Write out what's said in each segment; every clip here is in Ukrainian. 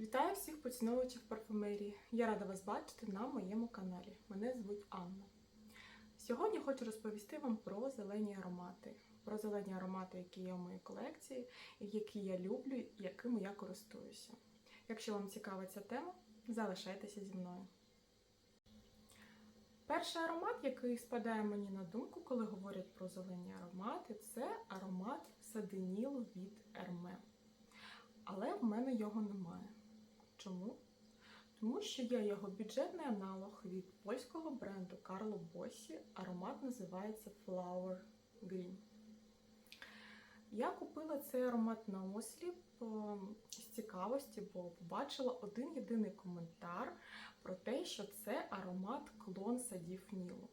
Вітаю всіх поціновувачів парфумерії. Я рада вас бачити на моєму каналі. Мене звуть Анна. Сьогодні хочу розповісти вам про зелені аромати. Про зелені аромати, які є в моїй колекції, які я люблю і якими я користуюся. Якщо вам цікава ця тема, залишайтеся зі мною. Перший аромат, який спадає мені на думку, коли говорять про зелені аромати, це аромат саденілу від Ерме. Але в мене його немає. Чому? Тому що є його бюджетний аналог від польського бренду Carlo Bossi. Аромат називається Flower Green. Я купила цей аромат на осліп е, з цікавості, бо побачила один єдиний коментар про те, що це аромат клон садів Нілу.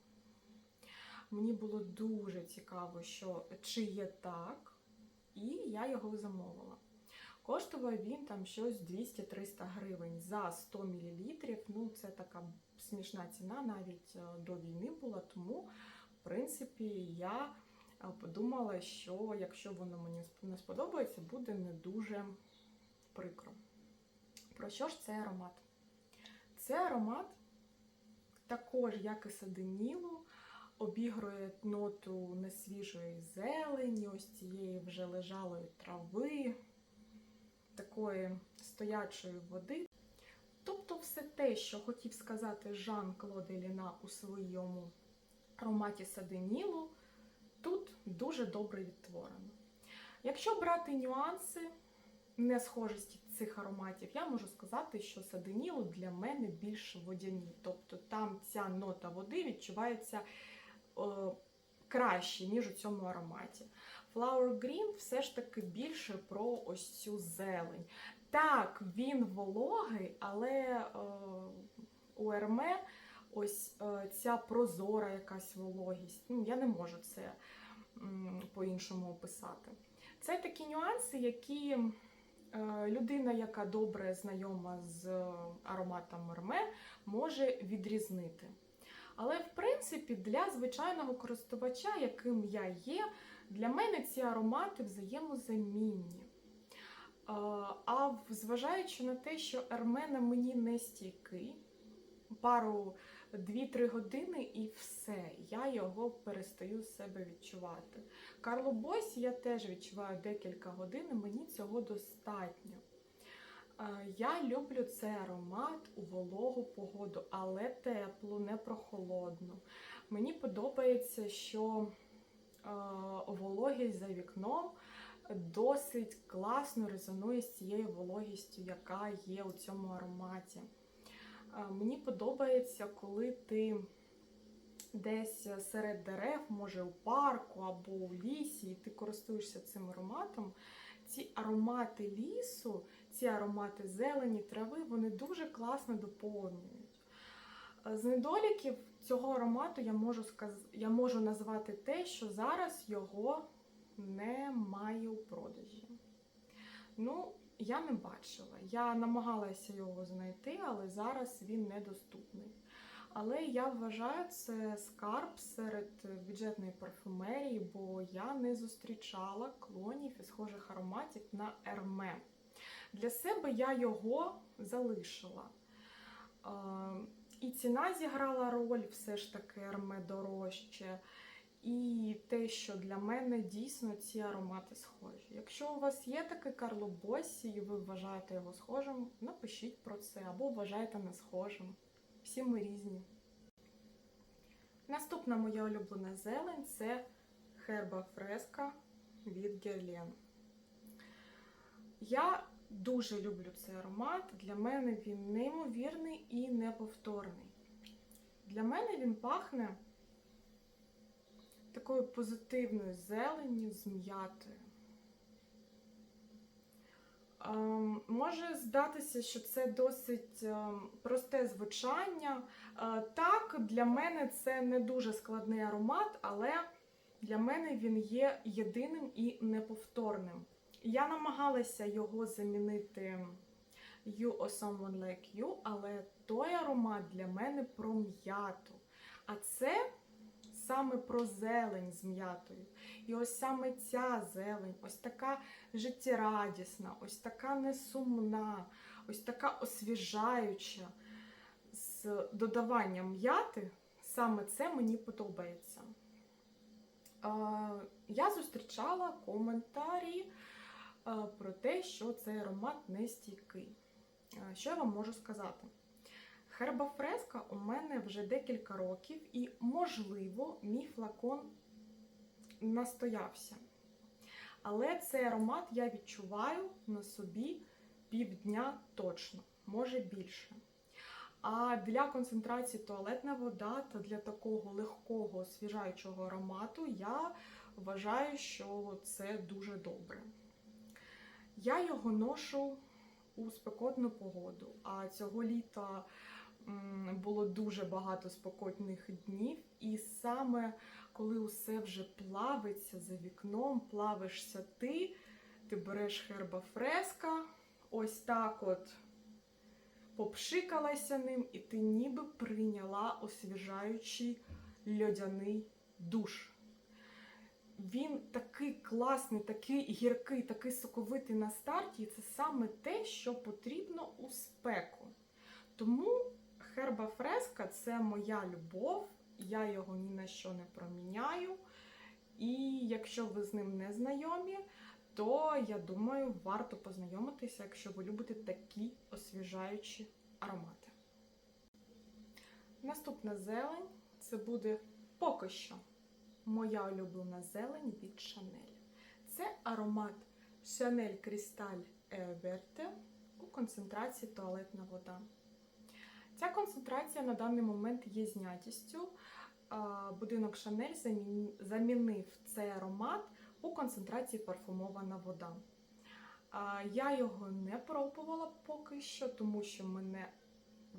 Мені було дуже цікаво, що чи є так, і я його замовила. Коштував він там щось 200-300 гривень за 100 мл. Ну, це така смішна ціна, навіть е, до війни була. Тому, в принципі, я е, подумала, що якщо воно мені не сподобається, буде не дуже прикро. Про що ж цей аромат? Це аромат, також, як і саденілу, обігрує ноту несвіжої зелені, ось цієї вже лежалої трави такої стоячої води. Тобто все те, що хотів сказати Жан Клод Еліна у своєму ароматі саденілу, тут дуже добре відтворено. Якщо брати нюанси не схожості цих ароматів, я можу сказати, що саденілу для мене більш водяні. Тобто там ця нота води відчувається е, краще, ніж у цьому ароматі. Flower Green все ж таки більше про ось цю зелень. Так, він вологий, але е, у Ерме ось е, ця прозора якась вологість. Ну, я не можу це по-іншому описати. Це такі нюанси, які е, людина, яка добре знайома з ароматом Ерме, може відрізнити. Але, в принципі, для звичайного користувача, яким я є, для мене ці аромати взаємозамінні. А зважаючи на те, що Ермена мені не стійкий, пару 2-3 години і все, я його перестаю себе відчувати. Карло Босі я теж відчуваю декілька годин, мені цього достатньо. Я люблю цей аромат у вологу погоду, але теплу, не прохолодну. Мені подобається, що вологість за вікном досить класно резонує з цією вологістю, яка є у цьому ароматі. Мені подобається, коли ти десь серед дерев, може у парку або у лісі, і ти користуєшся цим ароматом. Ці аромати лісу, ці аромати зелені, трави, вони дуже класно доповнюють. З недоліків цього аромату я можу сказ... я можу назвати те, що зараз його немає у продажі. Ну, я не бачила. Я намагалася його знайти, але зараз він недоступний. Але я вважаю це скарб серед бюджетної парфумерії, бо я не зустрічала клонів і схожих ароматів на Ерме. Для себе я його залишила. І ціна зіграла роль, все ж таки Ерме дорожче. І те, що для мене дійсно ці аромати схожі. Якщо у вас є такий Карло Босі, і ви вважаєте його схожим, напишіть про це або вважаєте не схожим. Всі ми різні. Наступна моя улюблена зелень це херба фреска від Герлен. Я дуже люблю цей аромат. Для мене він неймовірний і неповторний. Для мене він пахне такою позитивною зеленню з м'ятою. Ем, може здатися, що це досить ем, просте звучання. Е, так, для мене це не дуже складний аромат, але для мене він є єдиним і неповторним. Я намагалася його замінити You or Someone Like You, але той аромат для мене про м'яту. А це саме про зелень з м'ятою. І ось саме ця зелень, ось така життєрадісна, ось така несумна, ось така освіжаюча з додаванням м'яти. Саме це мені подобається. Е, Я зустрічала коментарі е, про те, що цей аромат не стійкий. Е, Що я вам можу сказати? Херба фреска у мене вже декілька років, і, можливо, мій флакон настоявся. Але цей аромат я відчуваю на собі півдня точно, може більше. А для концентрації туалетна вода та для такого легкого освіжаючого аромату я вважаю, що це дуже добре. Я його ношу у спекотну погоду, а цього літа було дуже багато спекотних днів, і саме коли усе вже плавиться за вікном, плавишся ти, ти береш херба фреска, ось так от попшикалася ним, і ти ніби прийняла освіжаючий льодяний душ. Він такий класний, такий гіркий, такий соковитий на старті, і це саме те, що потрібно у спеку. Тому херба фреска це моя любов, я його ні на що не проміняю. І якщо ви з ним не знайомі, то я думаю, варто познайомитися, якщо ви любите такі освіжаючі аромати. Наступна зелень це буде поки що моя улюблена зелень від Chanel. Це аромат Chanel Crystal Verte у концентрації туалетна вода. Ця концентрація на даний момент є знятістю. Будинок замін- замінив цей аромат у концентрації парфумована вода. Я його не пробувала поки що, тому що мене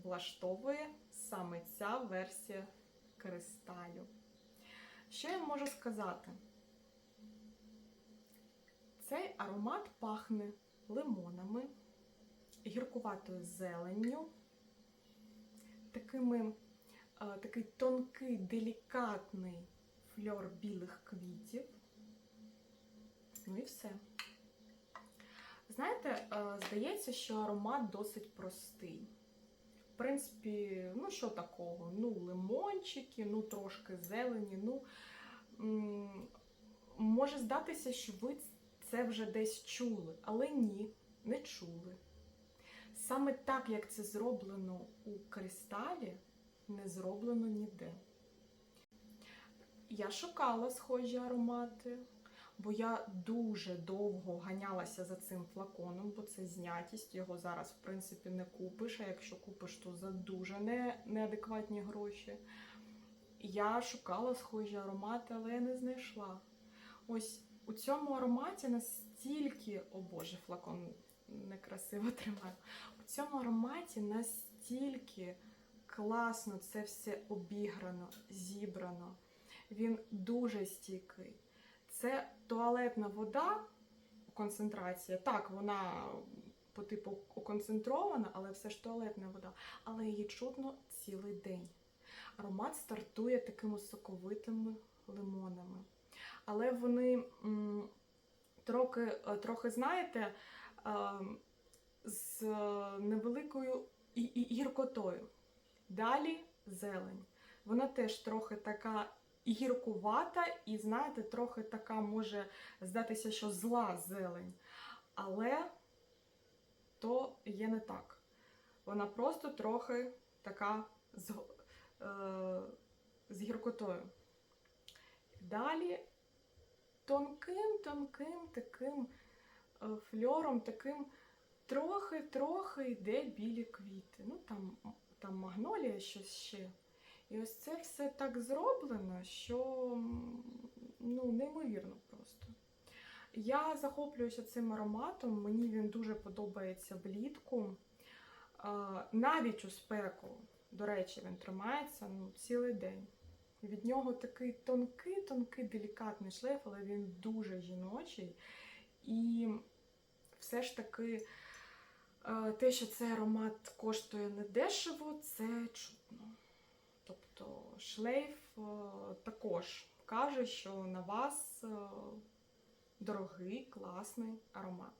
влаштовує саме ця версія кристалю. Що я можу сказати? Цей аромат пахне лимонами, гіркуватою зеленню, такими, такий тонкий, делікатний фльор білих квітів. Ну і все. Знаєте, е, здається, що аромат досить простий. В принципі, ну що такого? Ну, лимончики, ну трошки зелені. Ну може здатися, що ви це вже десь чули, але ні, не чули. Саме так, як це зроблено у кристалі, не зроблено ніде. Я шукала схожі аромати, бо я дуже довго ганялася за цим флаконом, бо це знятість, його зараз, в принципі, не купиш, а якщо купиш, то за дуже не, неадекватні гроші. Я шукала схожі аромати, але я не знайшла. Ось у цьому ароматі настільки, о Боже, флакон некрасиво тримаю. У цьому ароматі настільки класно це все обіграно, зібрано. Він дуже стійкий. Це туалетна вода, концентрація. Так, вона по типу концентрована, але все ж туалетна вода. Але її чутно цілий день. Аромат стартує такими соковитими лимонами. Але вони трохи, е, трохи, знаєте, з невеликою і, і гіркотою. Далі зелень. Вона теж трохи така гіркувата, і, знаєте, трохи така може здатися, що зла зелень. Але то є не так. Вона просто трохи така з, е, з гіркотою. Далі тонким-тонким таким е, фльором, таким трохи-трохи йде білі квіти. Ну, там, там магнолія щось ще. І ось це все так зроблено, що ну, неймовірно просто. Я захоплююся цим ароматом, мені він дуже подобається влітку. Навіть у спеку, до речі, він тримається ну, цілий день. Від нього такий тонкий-тонкий делікатний шлейф, але він дуже жіночий. І все ж таки е, те, що цей аромат коштує недешево, це чутно. Тобто шлейф е, також каже, що на вас е, дорогий, класний аромат.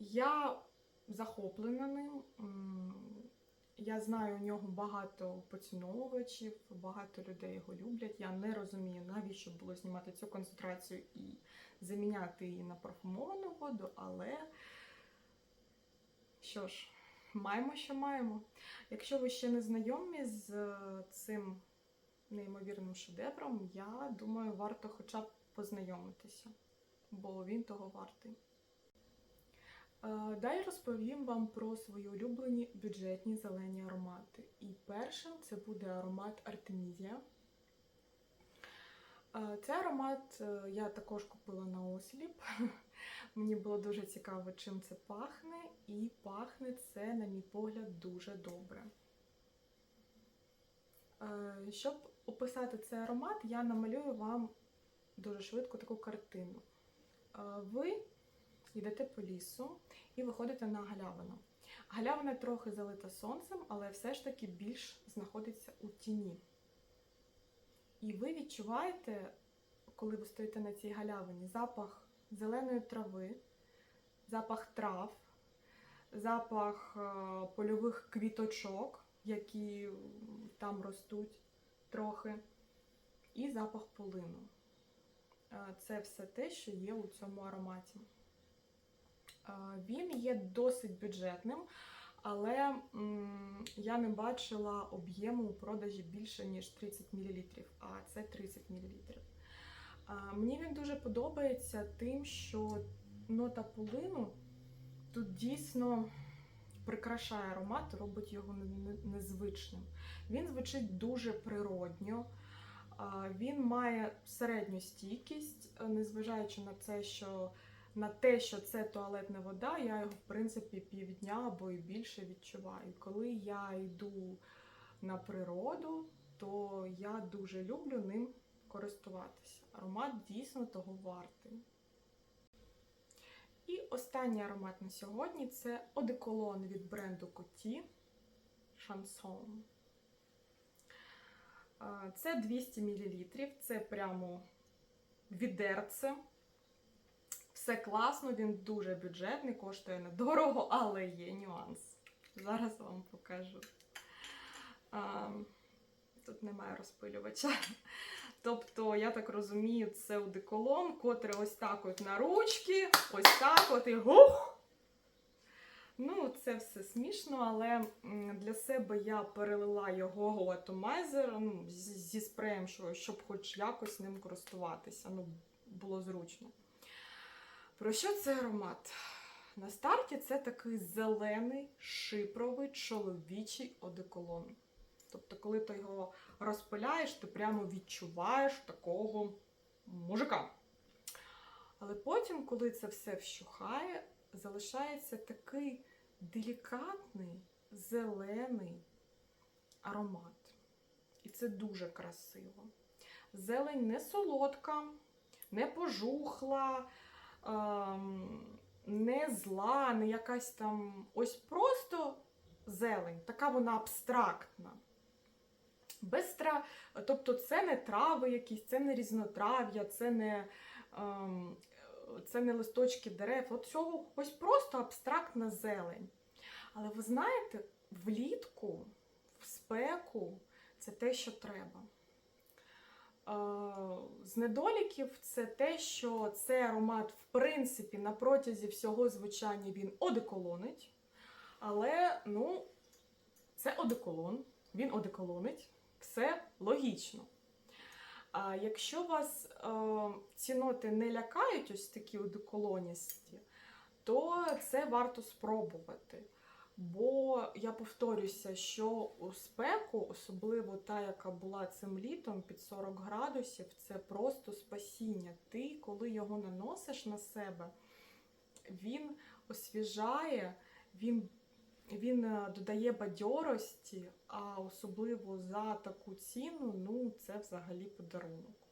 Я захоплена ним. Я знаю, у нього багато поціновувачів, багато людей його люблять. Я не розумію, навіщо було знімати цю концентрацію і заміняти її на парфумовану воду, але що ж, маємо, що маємо. Якщо ви ще не знайомі з е, цим неймовірним шедевром, я думаю, варто хоча б познайомитися, бо він того вартий. Е, Далі розповім вам про свої улюблені бюджетні зелені аромати. І першим це буде аромат Артемізія. Цей аромат е, я також купила на осліп. Мені було дуже цікаво, чим це пахне, і пахне це, на мій погляд, дуже добре. Е, Щоб описати цей аромат, я намалюю вам дуже швидко таку картину. Ви йдете по лісу і виходите на галявину. Галявина трохи залита сонцем, але все ж таки більш знаходиться у тіні. І ви відчуваєте, коли ви стоїте на цій галявині, запах зеленої трави, запах трав, запах е, польових квіточок, які там ростуть трохи, і запах полину. Е, Це все те, що є у цьому ароматі. Він є досить бюджетним, але я не бачила об'єму у продажі більше, ніж 30 мл, а це 30 мл. Мені він дуже подобається тим, що нота полину тут дійсно прикрашає аромат, робить його не- не- незвичним. Він звучить дуже природньо. Він має середню стійкість, е, незважаючи на це, що на те, що це туалетна вода, я його, в принципі, півдня або і більше відчуваю. Коли я йду на природу, то я дуже люблю ним користуватися. Аромат дійсно того вартий. І останній аромат на сьогодні це одеколон від бренду Coty Chanson. А, Це 200 мл, це прямо відерце. Все класно, він дуже бюджетний, коштує недорого, але є нюанс. Зараз вам покажу. А, тут немає розпилювача. Тобто, я так розумію, це одеколон, котрий ось так от на ручки, ось так от і гух! Ну, це все смішно, але для себе я перелила його атомайзер ну, зі спреєм, щоб хоч якось ним користуватися. Ну, було зручно. Про що це аромат? На старті це такий зелений шипровий чоловічий одеколон. Тобто, коли ти його розпиляєш, ти прямо відчуваєш такого мужика. Але потім, коли це все вщухає, залишається такий делікатний, зелений аромат. І це дуже красиво. Зелень не солодка, не пожухла, не зла, не якась там. Ось просто зелень, така вона абстрактна. Без. Тобто це не трави якісь, це не різнотрав'я, це не, ем, це не листочки дерев. От цього ось просто абстрактна зелень. Але ви знаєте, влітку, в спеку це те, що треба. Е, З недоліків це те, що цей аромат, в принципі, на протязі всього звучання він одеколонить. Але, ну, це одеколон, він одеколонить, все логічно. А якщо вас е, ці ноти не лякають, ось такі одеколоністі, то це варто спробувати. Бо я повторюся, що у спеку, особливо та, яка була цим літом під 40 градусів, це просто спасіння. Ти, коли його наносиш на себе, він освіжає, він, він е, додає бадьорості, а особливо за таку ціну, ну це взагалі подарунок.